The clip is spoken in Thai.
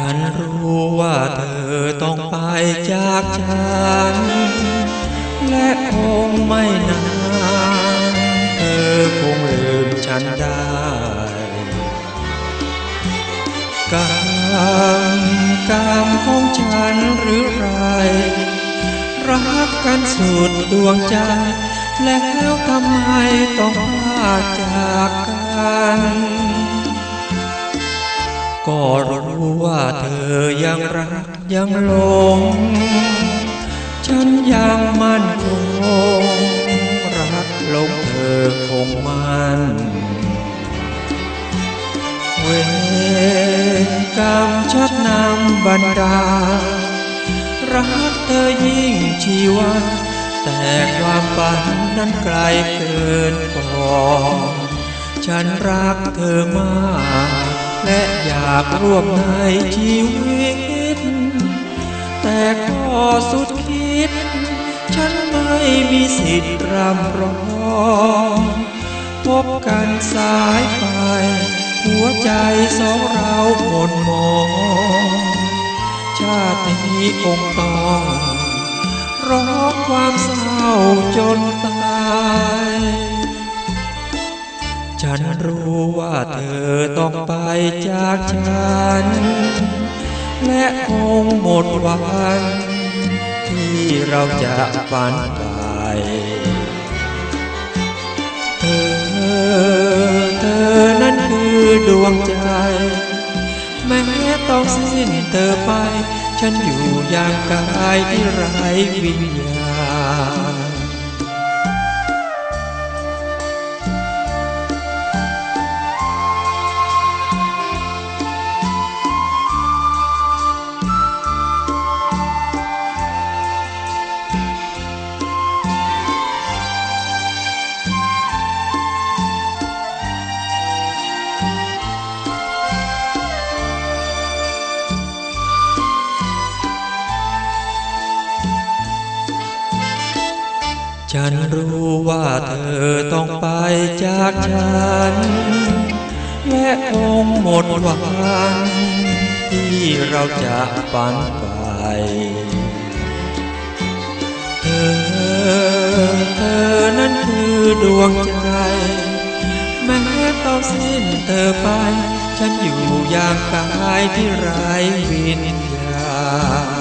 ฉันรู้ว่าเธอต้องไปจากฉัน และคงไม่นานเธอคงลืมฉันได้กรรมกรรมของฉันหรือไร รักกันสุดดวงใจ แล้วทำไมต้องพลาดจากกัน ก็รู้ว่าเธอยังรักยังหลง ฉันยังมั่นคงรักลงเธอคงมันเวรกรรมชักนำบรรดา รักเธอยิ่งชีวันแต่ความฝันนั้นไกลเกินก่อนฉันรักเธอมาก และอยากร่วมในชีวิต แต่ข้อสุดคิด ฉันไม่มีสิทธิ์รำร้องพบกันสายไป หัวใจสองเราหม่นหมอง ชาตินี้คงต้องร้องความเศร้าจนตา ฉันรู้ว่าเธอต้องไปจากฉัน และคงหมดวันที่เราจะฝันไปเธอเธอนั้นคือดวงใจ แม้ต้องสิ้นเธอไป ฉันอยู่อย่างกายที่ไร้วิญญาณ ฉันรู้ว่าเธอต้องไปจากฉัน และคงหมดหวังที่เราจะฝันไป เธอ เธอนั้นคือดวงใจ แม้ต้องสิ้นเธอไป ฉันอยู่อย่างกายที่ไร้วิญญาณ